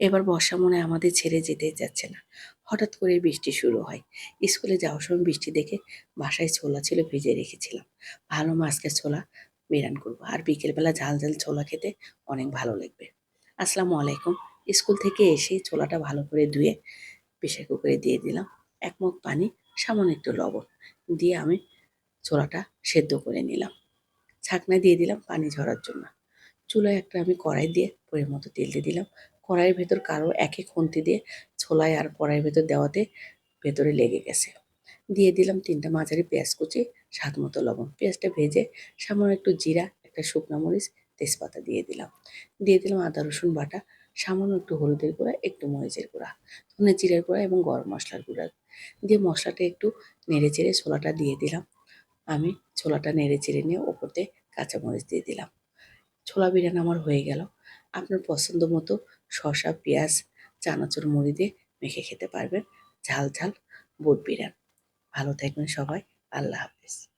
এবার বর্ষা মনে আমাদের ছেড়ে যেতেই যাচ্ছে না। হঠাৎ করে বৃষ্টি শুরু হয়। স্কুলে যাওয়ার সময় বৃষ্টি দেখে বাসায় ছোলা ছিল ভিজে রেখেছিলাম। ভালো মাছকে ছোলা বেরান করব। আর বিকেলবেলা ঝাল ঝাল ছোলা খেতে অনেক ভালো লাগবে। আসসালামু আলাইকুম। স্কুল থেকে এসে ছোলাটা ভালো করে ধুয়ে প্রেশার কুকারে দিয়ে দিলাম। এক মুখ পানি, সামান্য একটু লবণ দিয়ে আমি ছোলাটা সেদ্ধ করে নিলাম। ছাকনা দিয়ে দিলাম পানি ঝরার জন্য। চুলায় একটা আমি কড়াই দিয়ে পরিমাণ মতো তেল দিয়ে দিলাম। কড়াইয়ের ভেতর কারও একে খুন্তি দিয়ে ছোলায় আর কড়াইয়ের ভেতর দেওয়াতে ভেতরে লেগে গেছে। দিয়ে দিলাম তিনটা মাঝারি পেঁয়াজ কুচি, স্বাদ মতো লবণ। পেঁয়াজটা ভেজে সামান্য একটু জিরা, একটা শুকনো মরিচ, তেজপাতা দিয়ে দিলাম। দিয়ে দিলাম আদা, রসুন বাটা, সামান্য একটু হলুদের গুঁড়া, একটু মরিচের গুঁড়া, ধনে জিরের গুঁড়া এবং গরম মশলার গুঁড়া। দিয়ে মশলাটা একটু নেড়ে চেড়ে ছোলাটা দিয়ে দিলাম। আমি ছোলাটা নেড়ে চেড়ে নিয়ে ওপরতে কাঁচামরিচ দিয়ে দিলাম। ছোলা বিরিয়ানি আমার হয়ে গেল। আপনার পছন্দ মতো শসা, পেঁয়াজ, চানাচুর, মুড়ি দিয়ে মেখে খেতে পারবেন ঝাল ঝাল বুট বিরিয়ানি। ভালো থাকবেন সবাই। আল্লাহ হাফেজ।